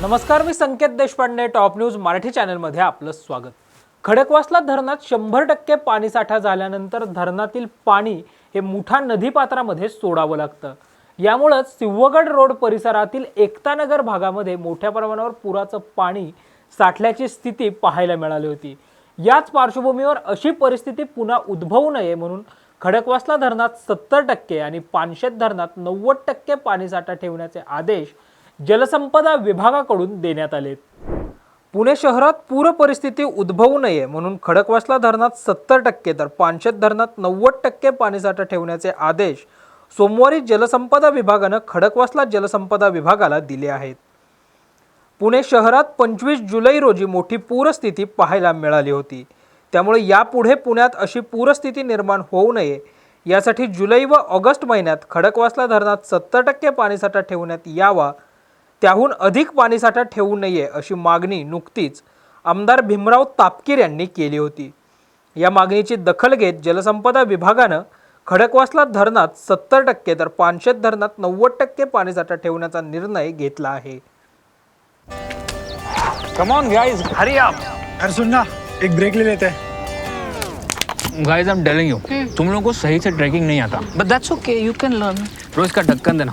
नमस्कार मी Sanket Deshpande top news Marathi चॅनलमध्ये आपलं स्वागत. खडकवासला धरणात शंभर टक्के पाणीसाठा झाल्यानंतर धरणातील पाणी हे मुठा नदीपात्रामध्ये सोडावं लागतं. यामुळंच सिंहगड रोड परिसरातील एकतानगर भागामध्ये मोठ्या प्रमाणावर पुराचं पाणी साठल्याची स्थिती पाहायला मिळाली होती. याच पार्श्वभूमीवर अशी परिस्थिती पुन्हा उद्भवू नये म्हणून खडकवासला धरणात सत्तर टक्के आणि पानशेत धरणात नव्वद टक्के पाणीसाठा ठेवण्याचे आदेश जलसंपदा विभागाकडून देण्यात आले पुणे शहरात पूर परिस्थिती उद्भवू नये म्हणून खडकवासला धरणात सत्तर टक्के तर पानशेत धरणात नव्वद टक्के पाणीसाठा ठेवण्याचे आदेश सोमवारी जलसंपदा विभागानं खडकवासला जलसंपदा विभागाला दिले आहेत. पुणे शहरात पंचवीस जुलै रोजी मोठी पूरस्थिती पाहायला मिळाली होती. त्यामुळे यापुढे पुण्यात अशी पूरस्थिती निर्माण होऊ नये. यासाठी जुलै व ऑगस्ट महिन्यात खडकवासला धरणात सत्तर टक्के पाणीसाठा ठेवण्यात यावा त्याहून अधिक पाणीसाठा ठेवू नये अशी मागणी नुकतीच आमदार भीमराव तापकीर यांनी केली होती. या मागणीची दखल घेत जलसंपदा विभागानं खडकवासला धरणात सत्तर टक्के तर पानशेत धरणात नव्वद टक्के पाणीसाठा ठेवण्याचा निर्णय घेतला आहे. Come on guys hurry up अरे सुन ना एक ब्रेक ले लेते. हैं guys I am telling you तुम लोगों को सही से ट्रैकिंग नहीं आता. But that's okay you can learn रोज का ढक्कन देना.